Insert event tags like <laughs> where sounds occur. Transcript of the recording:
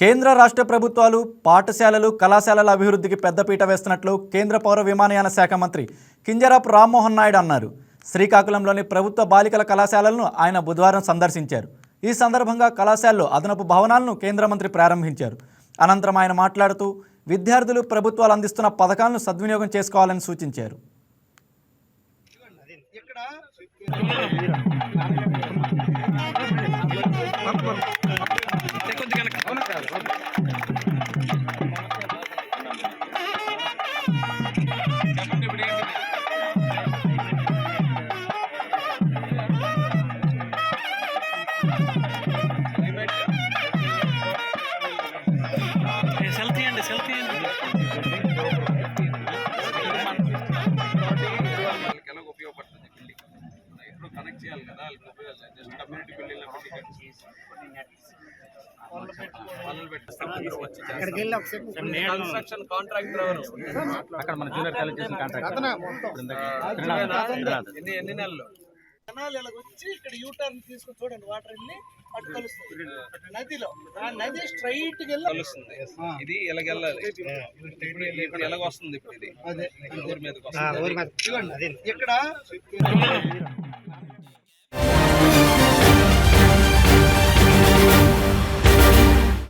కేంద్ర రాష్ట్ర ప్రభుత్వాలు పాఠశాలలు కళాశాలల అభివృద్ధికి పెద్దపీట వేస్తున్నట్లు కేంద్ర పౌర విమానయాన శాఖ మంత్రి కింజరాపు రామ్మోహన్ నాయుడు అన్నారు. శ్రీకాకుళంలోని ప్రభుత్వ బాలికల కళాశాలలను ఆయన బుధవారం సందర్శించారు. ఈ సందర్భంగా కళాశాలలో అదనపు భవనాలను కేంద్ర మంత్రి ప్రారంభించారు. అనంతరం ఆయన మాట్లాడుతూ విద్యార్థులు ప్రభుత్వాలు అందిస్తున్న పథకాలను సద్వినియోగం చేసుకోవాలని సూచించారు. Selfie Thank <laughs> you. చేయాలి కదా వాళ్ళకి ఉపయోగాలు జస్ట్ కమ్యూనిటీ బిల్డింగ్ వాళ్ళు పెట్టేస్తారు వచ్చి కన్స్ట్రక్షన్ కాంట్రాక్టర్ ఎవరు? అక్కడ మన జూనియర్ కాలేజ్ చేసిన కాంట్రాక్ట్ ఎన్ని ఎన్ని నెలలు? జనాలు ఇలా వచ్చి ఇక్కడ యూటర్న్ తీసుకొని చూడండి వాటర్ వెళ్ళి అటు కలుస్తుంది. నదిలో. ఆ నది స్ట్రైట్ కలుస్తుంది. ఇది ఎలాగ వెళ్ళాలి ఇప్పుడు ఎలాగ వస్తుంది ఇప్పుడు ఇది? అదే. ఊరి ఇదిగోండి. ఇక్కడ